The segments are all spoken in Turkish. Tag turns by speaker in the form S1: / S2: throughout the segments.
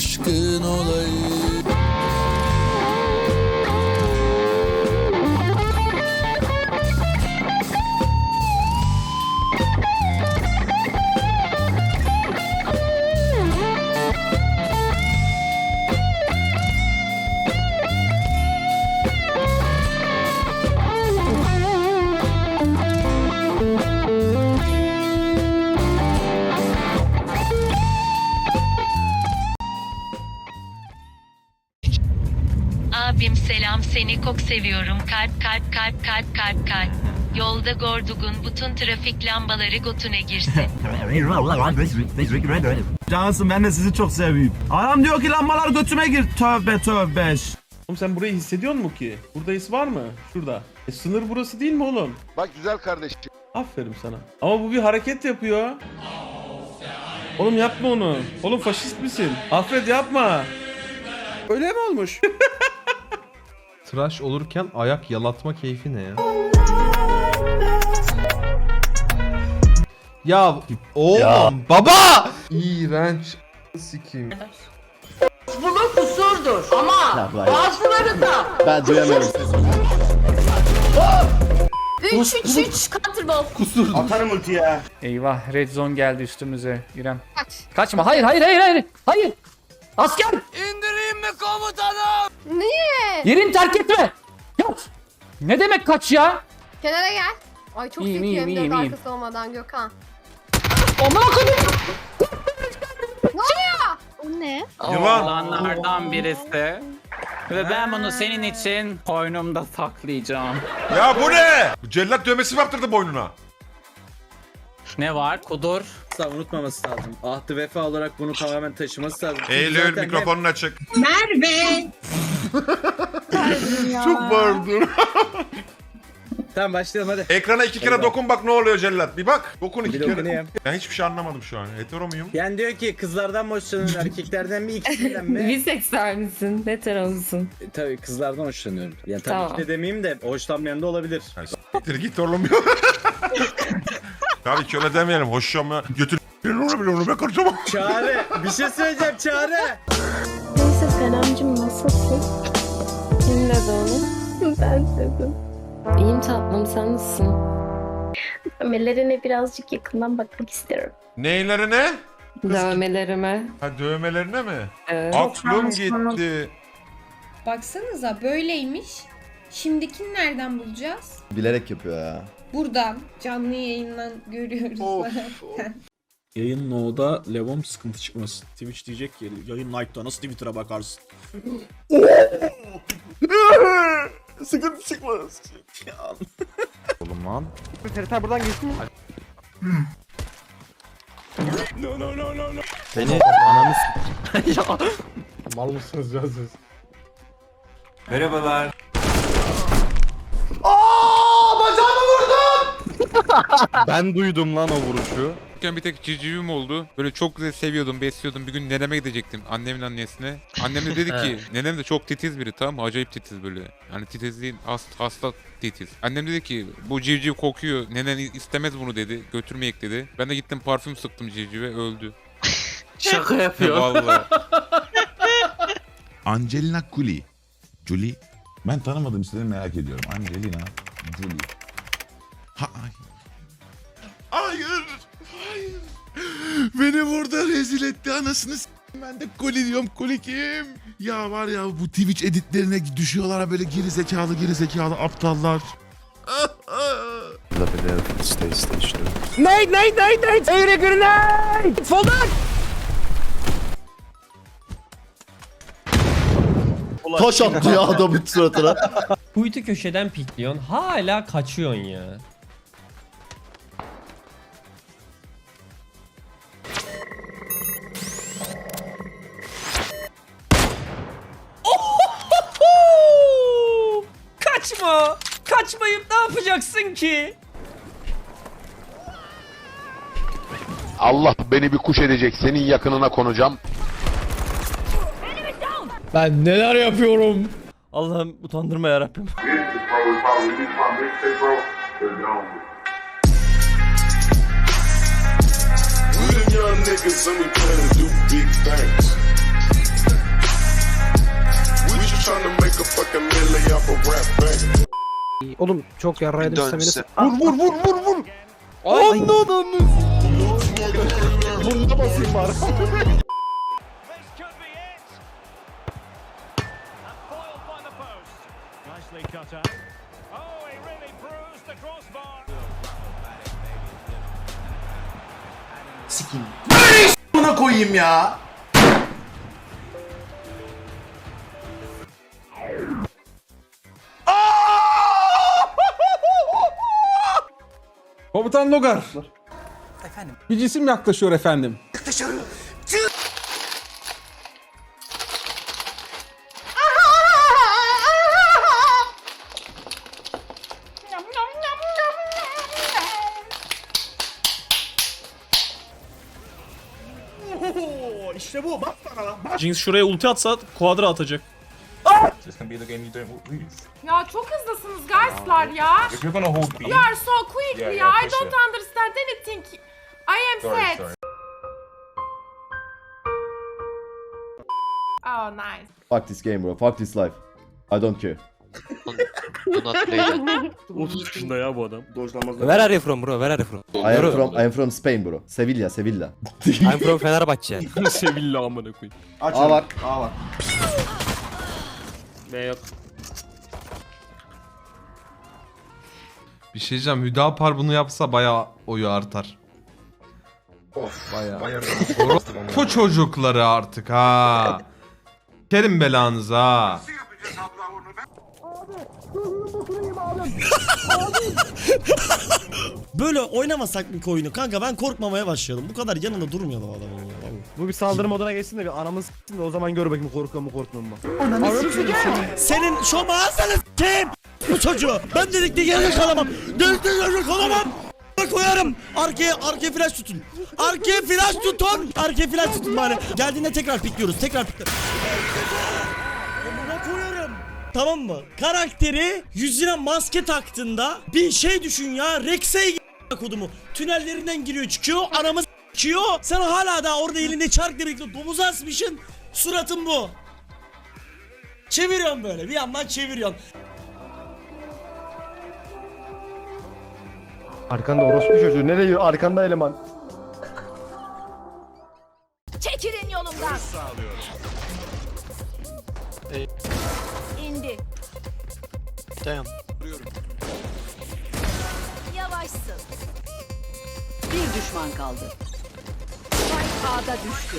S1: aşkın olayım
S2: Abim selam seni çok seviyorum kalp kalp kalp kalp kalp kalp. Yolda Gordugun bütün trafik lambaları götüne girsin.
S3: Cansın ben de sizi çok seviyorum. Adam diyor ki lambalar götüme gir. Tövbe tövbe.
S4: Oğlum sen burayı hissediyor musun ki? Burada his var mı? Şurada. E, sınır burası değil mi oğlum?
S5: Bak güzel kardeşim.
S4: Aferin sana. Ama bu bir hareket yapıyor. Oğlum yapma onu. Oğlum faşist misin? Alfred yapma. Öyle mi olmuş?
S6: Tıraş olurken ayak yalatma keyfi ne ya? Ya oğlum baba! İğrenç sikeyim.
S7: Bu kusurdur ama bazıları da
S1: Ben duyamıyorum sesini
S7: 3 3 3 counterball.
S3: Atarım ulti ya.
S8: Eyvah red zone geldi üstümüze İrem. Kaçma hayır hayır hayır hayır. Hayır. Asker.
S1: İndireyim mi komutanım?
S7: Niye?
S8: Yerini terk etme. Yat. Ne demek kaç ya?
S7: Kenara gel. Ay çok
S8: İyiyim,
S7: zekiyim
S8: iyiyim,
S7: dört
S8: iyiyim,
S7: arkası olmadan Gökhan.
S8: Aman akıllım.
S7: Ne oluyor?
S9: O ne?
S10: Oğlanlardan birisi. Ve ben bunu senin için koynumda saklayacağım.
S5: Ya bu ne? Cellat dövmesi mi yaptırdı boynuna?
S10: Ne var? Kudur.
S3: unutmaması lazım. Ahdı vefa olarak bunu tamamen taşıması lazım.
S5: Eylül mikrofonun açık.
S3: Çok bağırdım. tamam başlayalım hadi.
S5: Ekrana iki kere
S3: Eyvah.
S5: dokun bak ne oluyor Cellat. Bir bak. Dokun iki
S3: Bir
S5: kere.
S3: dokunayım.
S5: Ben hiçbir şey anlamadım şu an. Hetero muyum?
S3: Yani diyor ki kızlardan mı hoşlanır erkeklerden mi ikisinden mi?
S9: Biseksüel misin? Hetero musun?
S3: E, tabii kızlardan hoşlanıyorum. Yani tabii
S9: Tamam.
S3: ki de demeyeyim de hoşlanmayan da olabilir.
S5: Siktir git oğlum. Tabii öyle demeyelim. Hoşçama götür. Onu bile onu karışamam.
S3: Çağrı bir şey söyleyeceğim Çağrı.
S9: Neyse Selamcığım nasılsın? Kim dedi onu? Ben dedim. İyiyim tatlım sen nasılsın? Dövmelerine birazcık yakından bakmak istiyorum.
S5: Neylerine?
S9: Dövmelerime.
S5: Ha dövmelerine mi?
S9: Evet.
S5: Aklım gitti.
S11: Baksanıza böyleymiş. Şimdikini nereden bulacağız?
S1: Bilerek yapıyor ya
S11: Buradan canlı yayından görüyoruz zaten.
S3: Yayın no'da Levon sıkıntı çıkmasın. Twitch diyecek ki yayın night'ta nasıl Twitter'a bakarsın? sıkıntı çıkmasın.
S6: Oğlum lan. Seni ananı Mal mısınız ya siz?
S3: Merhabalar.
S6: Ben duydum lan o vuruşu.
S12: bir tek civcivim oldu. Böyle çok güzel seviyordum, besliyordum. Bir gün neneme gidecektim. Annemin annesine. Annem de dedi ki, nenem de çok titiz biri tamam mı? Acayip titiz böyle. Hani titizliğin hasta, hasta titiz. Annem dedi ki, bu civciv kokuyor. Nenen istemez bunu dedi. Götürmeyek dedi. Ben de gittim parfüm sıktım civcive öldü.
S10: Şaka yapıyor.
S12: Vallahi.
S5: Angelina Jolie. Jolie. Ben tanımadım sizi merak ediyorum. Angelina Jolie. Ha, ay. Hayır. Hayır. Beni burada rezil etti anasını s- Ben de Koli diyorum. Koli kim? Ya var ya bu Twitch editlerine düşüyorlar ha böyle geri zekalı geri zekalı aptallar.
S8: Ney ney ney ney. Eğri grenade. Folder.
S1: Taş attı ya adamın suratına
S8: Kuytu köşeden pikliyorsun. Hala kaçıyorsun ya. Kaçma! Kaçmayıp ne yapacaksın ki?
S5: Allah beni bir kuş edecek. Senin yakınına konacağım.
S8: Ben neler yapıyorum? Allah'ım utandırma yarabbim.
S5: young niggas only plan to do big things.
S8: Oğlum çok yarraydım istemeniz.
S1: Vur vur vur vur vur. Anladın Burnuna basayım bari.
S13: Sikiyim.
S1: Buna koyayım ya.
S4: Komutan Logar. Efendim. Bir cisim yaklaşıyor efendim.
S13: işte bu. Bak bana Jinx şuraya ulti atsa quadra atacak.
S14: Ya çok hızlısınız guyslar ya. You are so quick ya. I don't understand anything. I am sad. Oh nice.
S1: Fuck this game bro. Fuck this life. I don't care.
S13: 30 yaşında ya bu adam.
S8: Where are you from bro? Where are you from?
S1: I am from I am from Spain bro. Sevilla, Sevilla.
S8: I'm from Fenerbahçe.
S13: Sevilla amına koyayım.
S1: A var.
S13: A var. B yok.
S6: Bir şey diyeceğim. Hüdapar bunu yapsa bayağı oyu artar. Of. Bayağı. Bu çocukları artık ha. Kerim belanızı ha.
S13: Böyle oynamasak mı oyunu? Kanka ben korkmamaya başladım. Bu kadar yanında durmayalım adamın ya.
S1: Bu bir saldırı moduna geçsin de bir anamız s**tin de o zaman gör bakayım korkuyor mu korkmuyor mu?
S13: Senin şu mağazanı s**eyim. Bu çocuğu. Ben dedikleri yerde kalamam. Dedikleri yerde kalamam. koyarım. Arkaya arkaya flash tutun. Arkaya flash tutun. Arkaya flash tutun bari. Geldiğinde tekrar pikliyoruz. Tekrar pikliyoruz. Tamam mı? Karakteri yüzüne maske taktığında bir şey düşün ya. Rex'e kodumu. Tünellerinden giriyor çıkıyor. Anamız çıkıyor. Sen hala da orada elinde çarkla bekliyor. Domuzu asmışsın. Suratın bu. Çeviriyorsun böyle. Bir yandan çeviriyorsun.
S1: Arkanda orospu çocuğu. Nereye yürü? Arkanda eleman.
S14: Çekilin yolumdan. İndi.
S13: Dayan.
S14: Yavaşsın.
S2: Bir düşman kaldı. Spike A'da düştü.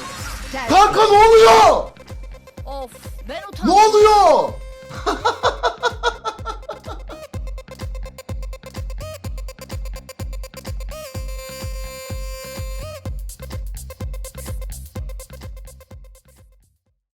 S1: Kanka ne oluyor?
S14: Of ben
S1: Ne
S14: utandım.
S1: oluyor?